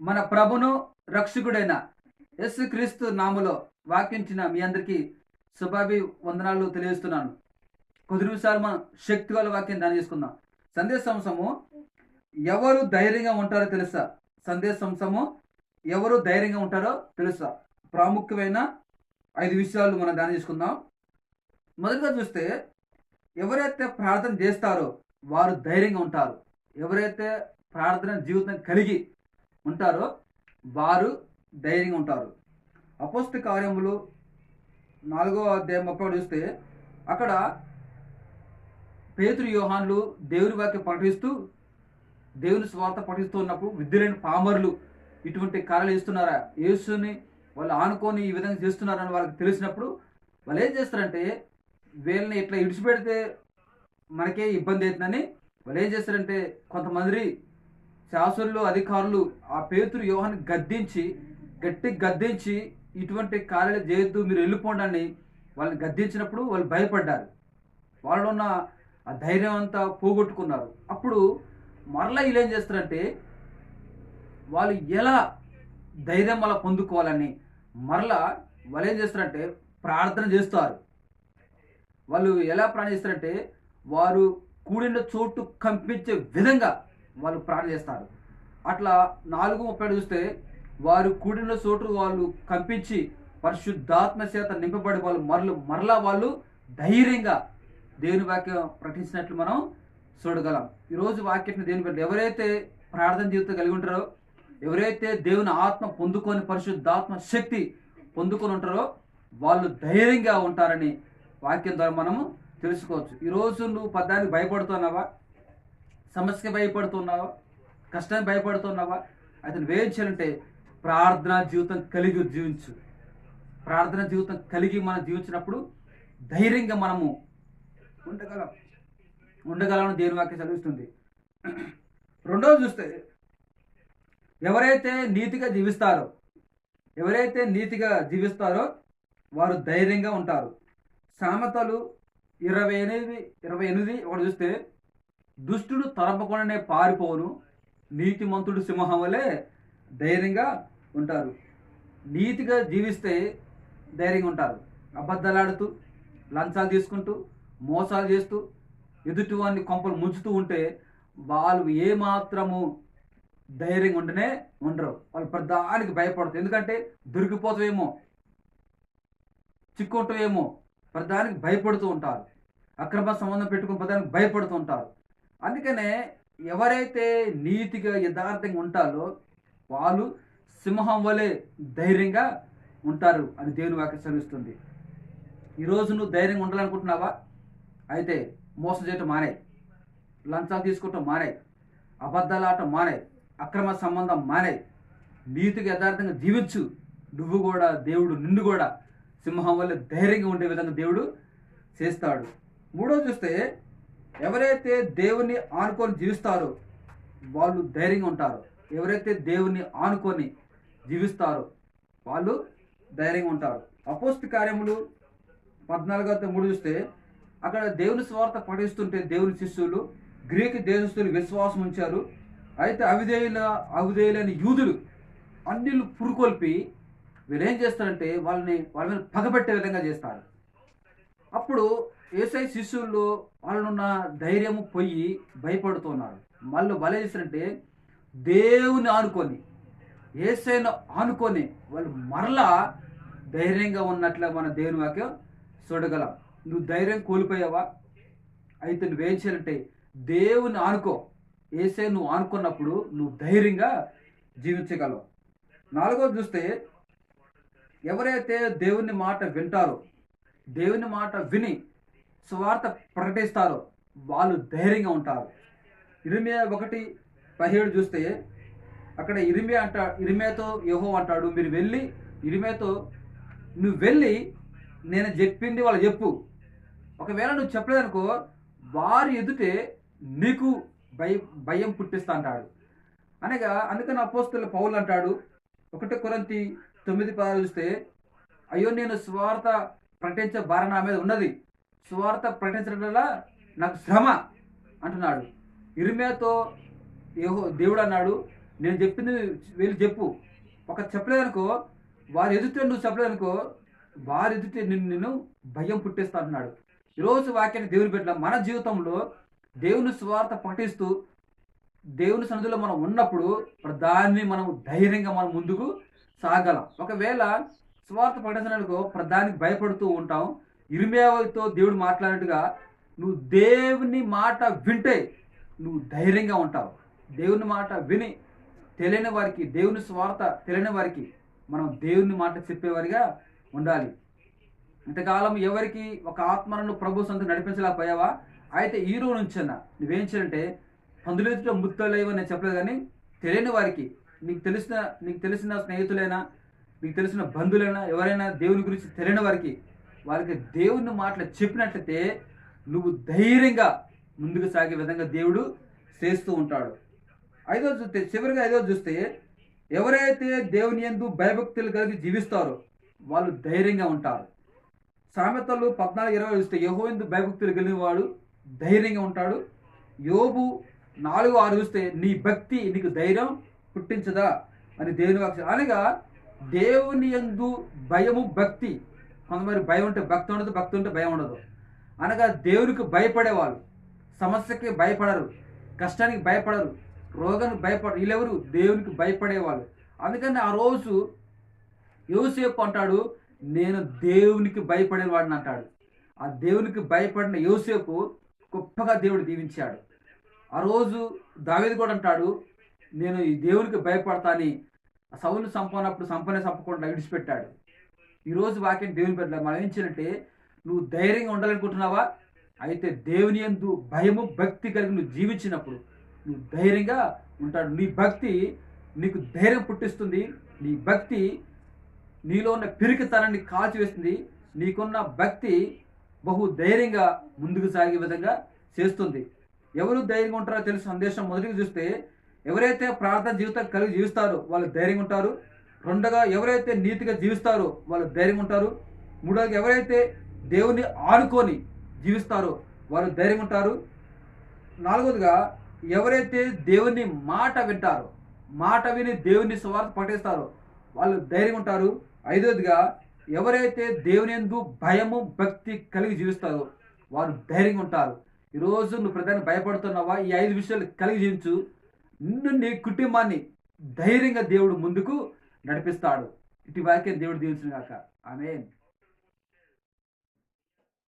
మన ప్రభును రక్షకుడైన ఎస్ క్రీస్తు నాములో వాక్యించిన మీ అందరికీ శుభాభి వందనాలు తెలియజేస్తున్నాను. కొద్ది నిమిషాలు మనం శక్తి గల వాక్యం దాని చేసుకుందాం. సందేశంశము ఎవరు ధైర్యంగా ఉంటారో తెలుసా? సందేశంశము ఎవరు ధైర్యంగా ఉంటారో తెలుసా? ప్రాముఖ్యమైన ఐదు విషయాలు మనం దాని చేసుకుందాం. మొదటిగా చూస్తే ఎవరైతే ప్రార్థన చేస్తారో వారు ధైర్యంగా ఉంటారు. ఎవరైతే ప్రార్థన జీవితం కలిగి ఉంటారో వారు ధైర్యంగా ఉంటారు. అపోస్త కార్యములు నాలుగో అధ్యాయం ముప్పై చూస్తే అక్కడ పేతురు యోహాన్లు దేవుని వాక్యం ప్రకటిస్తూ దేవుని స్వార్థ పఠిస్తూ ఉన్నప్పుడు విద్యులైన పామర్లు ఇటువంటి కార్యాలు ఇస్తున్నారా యేసుని వాళ్ళు ఆనుకొని ఈ విధంగా చేస్తున్నారని వాళ్ళకి తెలిసినప్పుడు వాళ్ళు ఏం చేస్తారంటే వీళ్ళని ఇట్లా ఇడిచిపెడితే మనకే ఇబ్బంది అవుతుందని వాళ్ళు ఏం చేస్తారంటే కొంతమంది శాస్త్రులు అధికారులు ఆ పేతురు యోహాన్ని గద్దించి గట్టి గద్దించి ఇటువంటి కార్యాలు చేయొద్దు మీరు వెళ్ళిపోండి అని వాళ్ళని గద్దించినప్పుడు వాళ్ళు భయపడ్డారు. వాళ్ళు ఉన్న ఆ ధైర్యం అంతా పోగొట్టుకున్నారు. అప్పుడు మరలా వీళ్ళు ఏం చేస్తారంటే వాళ్ళు ఎలా ధైర్యం అలా పొందుకోవాలని మరలా వాళ్ళు ఏం చేస్తారంటే ప్రార్థన చేస్తారు. వాళ్ళు ఎలా ప్రార్థన చేస్తారంటే వారు కూడిన చోటు కంపించే విధంగా వాళ్ళు ప్రార్థన చేస్తారు అట్లా నాలుగు ముప్పై చూస్తే వారు కూడిన చోటు వాళ్ళు కంపించి పరిశుద్ధాత్మ చేత నింపబడి వాళ్ళు మరలు మరలా వాళ్ళు ధైర్యంగా దేవుని వాక్యం ప్రకటించినట్లు మనం చూడగలం. ఈరోజు వాక్యం దేవుని బట్టి ఎవరైతే ప్రార్థన జీవితం కలిగి ఉంటారో ఎవరైతే దేవుని ఆత్మ పొందుకొని పరిశుద్ధాత్మ శక్తి పొందుకొని ఉంటారో వాళ్ళు ధైర్యంగా ఉంటారని వాక్యం ద్వారా మనము తెలుసుకోవచ్చు. ఈరోజు నువ్వు పద్దానికి భయపడుతున్నావా? సమస్యకి భయపడుతున్నావా? కష్టానికి భయపడుతున్నావా? అతను వేయించాలంటే ప్రార్థన జీవితం కలిగి జీవించు. ప్రార్థన జీవితం కలిగి మనం జీవించినప్పుడు ధైర్యంగా మనము ఉండగలం. ఉండగలమని దేని వాక్యం చదివిస్తుంది. రెండోది చూస్తే ఎవరైతే నీతిగా జీవిస్తారో ఎవరైతే నీతిగా జీవిస్తారో వారు ధైర్యంగా ఉంటారు. సామెతలు ఇరవై ఎనిమిది ఇరవై ఎనిమిది ఒకటి చూస్తే దుష్టుడు తలపకుండానే పారిపోను నీతిమంతుడు సింహం వలె ధైర్యంగా ఉంటారు. నీతిగా జీవిస్తే ధైర్యంగా ఉంటారు. అబద్ధాలాడుతూ లంచాలు తీసుకుంటూ మోసాలు చేస్తూ ఎదుటివాన్ని కొంపలు ముంచుతూ ఉంటే వాళ్ళు ఏమాత్రము ధైర్యంగా ఉంటేనే ఉండరు. వాళ్ళు ప్రధానికి భయపడతారు. ఎందుకంటే దొరికిపోతావేమో చిక్కుంటావేమో ప్రధానికి భయపడుతూ ఉంటారు. అక్రమ సంబంధం పెట్టుకుని ప్రధానికి భయపడుతూ ఉంటారు. అందుకనే ఎవరైతే నీతిగా యథార్థంగా ఉంటారో వాళ్ళు సింహం వలె ధైర్యంగా ఉంటారు. అని దేవుని వాక్యం చదివిస్తుంది ఈరోజు నువ్వు ధైర్యంగా ఉండాలనుకుంటున్నావా? అయితే మోసం చేయటం మానే. లంచాలు తీసుకోవటం మానే. అబద్ధాలు ఆడటం మానే. అక్రమ సంబంధం మానే. నీతికి యథార్థంగా జీవించు. నువ్వు కూడా దేవుడు నిన్ను కూడా సింహం వల్ల ధైర్యంగా ఉండే విధంగా దేవుడు చేస్తాడు. మూడో చూస్తే ఎవరైతే దేవుని ఆనుకొని జీవిస్తారో వాళ్ళు ధైర్యంగా ఉంటారు. ఎవరైతే దేవుని ఆనుకొని జీవిస్తారో వాళ్ళు ధైర్యంగా ఉంటారు. అపోస్ట్ కార్యములు పద్నాలుగో మూడు చూస్తే అక్కడ దేవుని స్వార్థ పఠిస్తుంటే దేవుని శిష్యులు గ్రీకు దేశస్తులు విశ్వాసం ఉంచారు. అయితే అవిధేయుల అవిధేయులైన యూదులు అన్నిళ్ళు పురుకొల్పి వీళ్ళు ఏం చేస్తారంటే వాళ్ళని వాళ్ళ మీద పగబెట్టే విధంగా చేస్తారు. అప్పుడు ఏసై శిష్యుల్లో వాళ్ళనున్న ధైర్యము పోయి భయపడుతున్నారు. మళ్ళీ వాళ్ళు చేసినట్టే దేవుని ఆనుకొని ఏసైను ఆనుకొని వాళ్ళు మరలా ధైర్యంగా ఉన్నట్లే మన దేవుని వాక్యం చూడగలం. నువ్వు ధైర్యం కోల్పోయావా? అయితే నువ్వేం చేయాలంటే దేవుని ఆనుకో. ఏసై నువ్వు ఆనుకున్నప్పుడు నువ్వు ధైర్యంగా జీవించగలవు. నాలుగోది చూస్తే ఎవరైతే దేవుని మాట వింటారో దేవుని మాట విని స్వార్థ ప్రకటిస్తారో. వాళ్ళు ధైర్యంగా ఉంటారు. ఇరిమియా ఒకటి పదిహేడు చూస్తే అక్కడ ఇరిమియా అంట ఇరిమియాతో యహో అంటాడు మీరు వెళ్ళి ఇరిమియాతో నువ్వు వెళ్ళి నేను చెప్పింది వాళ్ళు చెప్పు. ఒకవేళ నువ్వు చెప్పలేదనుకో వారి ఎదుటే నీకు భయ భయం పుట్టిస్తా అంటాడు. అనగా అందుకని అపోస్తుల పౌలు అంటాడు ఒకటి కొరంతి తొమ్మిది పదాలు చూస్తే అయ్యో నేను స్వార్థ ప్రకటించే భారం నా మీద ఉన్నది. స్వార్థ ప్రకటించడం వల్ల నాకు శ్రమ అంటున్నాడు. ఇరిమేతో ఏహో దేవుడు అన్నాడు నేను చెప్పింది వీళ్ళు చెప్పు. ఒక చెప్పలేదనుకో వారి ఎదుట నువ్వు చెప్పలేదనుకో వారి ఎదుట నిన్ను నేను భయం పుట్టిస్తా అంటున్నాడు. ఈరోజు వాక్యాన్ని దేవుని పెట్టిన మన జీవితంలో దేవుని స్వార్థ పఠిస్తూ దేవుని సన్నిధిలో మనం ఉన్నప్పుడు దాన్ని మనం ధైర్యంగా మనం ముందుకు సాగలం. ఒకవేళ స్వార్థ పఠించడానికి ప్రధానికి భయపడుతూ ఉంటాం. ఇరిమేవతో దేవుడు మాట్లాడినట్టుగా నువ్వు దేవుని మాట వింటే నువ్వు ధైర్యంగా ఉంటావు. దేవుని మాట విని తెలియని వారికి దేవుని స్వార్థ తెలియని వారికి మనం దేవుని మాట చెప్పేవారిగా ఉండాలి. ఇంతకాలం ఎవరికి ఒక ఆత్మను ప్రభు సొంత నడిపించలేకపోయావా? అయితే ఈ రోజు నుంచి అన్న నువ్వేం చేయాలంటే పందులెత్తుట ముత్తలేవు నేను చెప్పలేదు కానీ తెలియని వారికి నీకు తెలిసిన నీకు తెలిసిన స్నేహితులైనా నీకు తెలిసిన బంధువులైనా ఎవరైనా దేవుని గురించి తెలియని వారికి వారికి దేవుని మాటలు చెప్పినట్లయితే నువ్వు ధైర్యంగా ముందుకు సాగే విధంగా దేవుడు చేస్తూ ఉంటాడు. ఐదో చూస్తే చివరిగా ఐదో చూస్తే ఎవరైతే దేవుని ఎందు భయభక్తులు కలిగి జీవిస్తారో వాళ్ళు ధైర్యంగా ఉంటారు. సామెతలు పద్నాలుగు ఇరవై చూస్తే యహో ఎందు భయభక్తులు కలిగిన వాడు ధైర్యంగా ఉంటాడు. యోబు నాలుగు ఆరు చూస్తే నీ భక్తి నీకు ధైర్యం పుట్టించదా అని దేవుని వాక్యం. అనగా దేవుని ఎందు భయము భక్తి కొంతమంది భయం ఉంటే భక్తి ఉండదు భక్తి ఉంటే భయం ఉండదు. అనగా దేవునికి భయపడేవాళ్ళు సమస్యకి భయపడరు కష్టానికి భయపడరు రోగానికి భయపడరు వీళ్ళెవరు? దేవునికి భయపడేవాళ్ళు. అందుకని ఆ రోజు యోసేపు అంటాడు నేను దేవునికి భయపడే వాడిని అంటాడు. ఆ దేవునికి భయపడిన యోసేపు గొప్పగా దేవుడు దీవించాడు. ఆ రోజు దావేది కూడా అంటాడు నేను ఈ దేవునికి భయపడతా అని సౌలు సంపనప్పుడు సంపనే సంపకుండా విడిచిపెట్టాడు ఈరోజు వాక్యం దేవుని పెట్టలే మనం ఏం చేయాలంటే నువ్వు ధైర్యంగా ఉండాలనుకుంటున్నావా? అయితే దేవుని ఎందు భయము భక్తి కలిగి నువ్వు జీవించినప్పుడు నువ్వు ధైర్యంగా ఉంటాడు. నీ భక్తి నీకు ధైర్యం పుట్టిస్తుంది. నీ భక్తి నీలో ఉన్న పిరికితనాన్ని కాల్చివేస్తుంది. నీకున్న భక్తి బహు ధైర్యంగా ముందుకు సాగే విధంగా చేస్తుంది. ఎవరు ధైర్యంగా ఉంటారో తెలుసు. సందేశం మొదటికి చూస్తే ఎవరైతే ప్రార్థన జీవితం కలిగి జీవిస్తారో వాళ్ళు ధైర్యంగా ఉంటారు. రెండగా ఎవరైతే నీతిగా జీవిస్తారో వాళ్ళు ధైర్యం ఉంటారు. మూడోది ఎవరైతే దేవుని ఆనుకొని జీవిస్తారో వాళ్ళు ధైర్యం ఉంటారు. నాలుగోదిగా ఎవరైతే దేవుని మాట వింటారో మాట విని దేవుని స్వార్థ పఠిస్తారో వాళ్ళు ధైర్యంగా ఉంటారు. ఐదోదిగా ఎవరైతే దేవుని ఎందు భయము భక్తి కలిగి జీవిస్తారో వారు ధైర్యంగా ఉంటారు. ఈరోజు నువ్వు ప్రధాని భయపడుతున్నావా? ఈ ఐదు విషయాలు కలిగి జీవించు. నిన్ను నీ కుటుంబాన్ని ధైర్యంగా దేవుడు ముందుకు నడిపిస్తాడు. ఇటు దేవుడు దీవించిన ఆమె